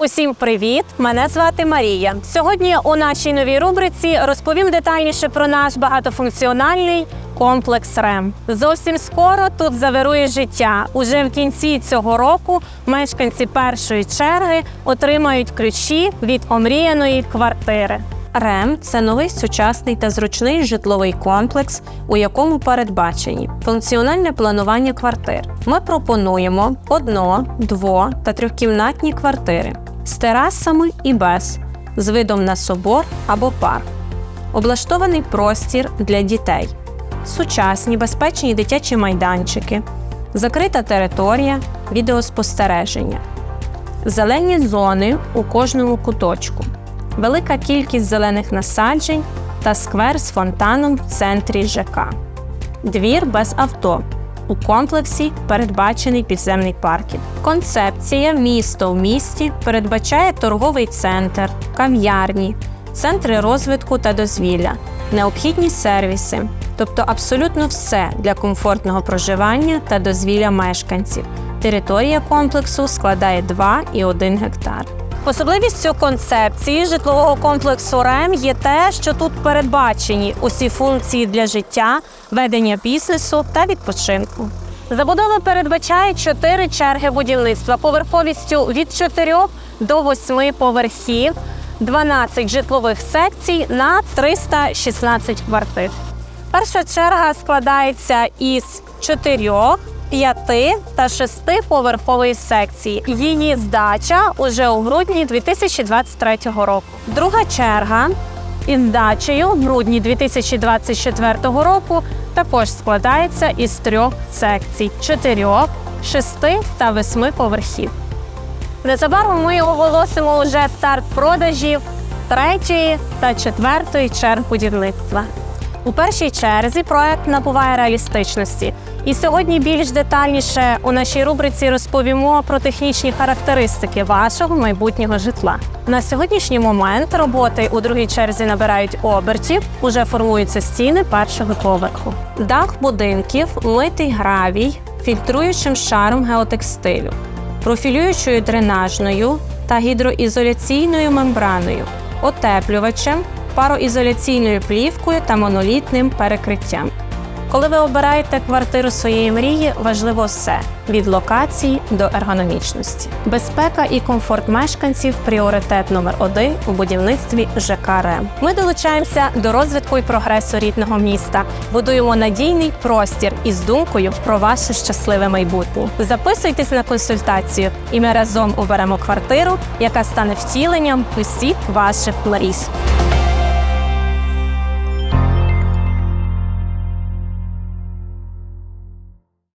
Усім привіт! Мене звати Марія. Сьогодні у нашій новій рубриці розповім детальніше про наш багатофункціональний комплекс РЕМ. Зовсім скоро тут завирує життя. Уже в кінці цього року мешканці першої черги отримають ключі від омріяної квартири. РЕМ це новий сучасний та зручний житловий комплекс, у якому передбачені функціональне планування квартир. Ми пропонуємо одно, дво та трьохкімнатні квартири з терасами і без, з видом на собор або парк, облаштований простір для дітей, сучасні безпечні дитячі майданчики, закрита територія, відеоспостереження, зелені зони у кожному куточку, велика кількість зелених насаджень та сквер з фонтаном в центрі ЖК. Двір без авто. У комплексі передбачений підземний паркінг. Концепція місто в місті передбачає торговий центр, кав'ярні, центри розвитку та дозвілля, необхідні сервіси, тобто абсолютно все для комфортного проживання та дозвілля мешканців. Територія комплексу складає 2,1 гектар. Особливістю концепції житлового комплексу РЕМ є те, що тут передбачені усі функції для життя, ведення бізнесу та відпочинку. Забудова передбачає чотири черги будівництва поверховістю від 4 до 8 поверхів, 12 житлових секцій на 316 квартир. Перша черга складається із чотирьох, п'яти та шести поверхової секції. Її здача уже у грудні 2023 року. Друга черга із здачею в грудні 2024 року також складається із трьох секцій: чотирьох, шести та восьми поверхів. Незабаром ми оголосимо вже старт продажів третьої та четвертої черг будівництва. У першій черзі проект набуває реалістичності. І сьогодні більш детальніше у нашій рубриці розповімо про технічні характеристики вашого майбутнього житла. На сьогоднішній момент роботи у другій черзі набирають обертів, уже формуються стіни першого поверху. Дах будинків митий гравій, фільтруючим шаром геотекстилю, профілюючою дренажною та гідроізоляційною мембраною, отеплювачем, пароізоляційною плівкою та монолітним перекриттям. Коли ви обираєте квартиру своєї мрії, важливо все від локації до ергономічності. Безпека і комфорт мешканців пріоритет номер один у будівництві ЖК. Ми долучаємося до розвитку і прогресу рідного міста, будуємо надійний простір із думкою про ваше щасливе майбутнє. Записуйтесь на консультацію, і ми разом оберемо квартиру, яка стане втіленням усіх ваших мрій.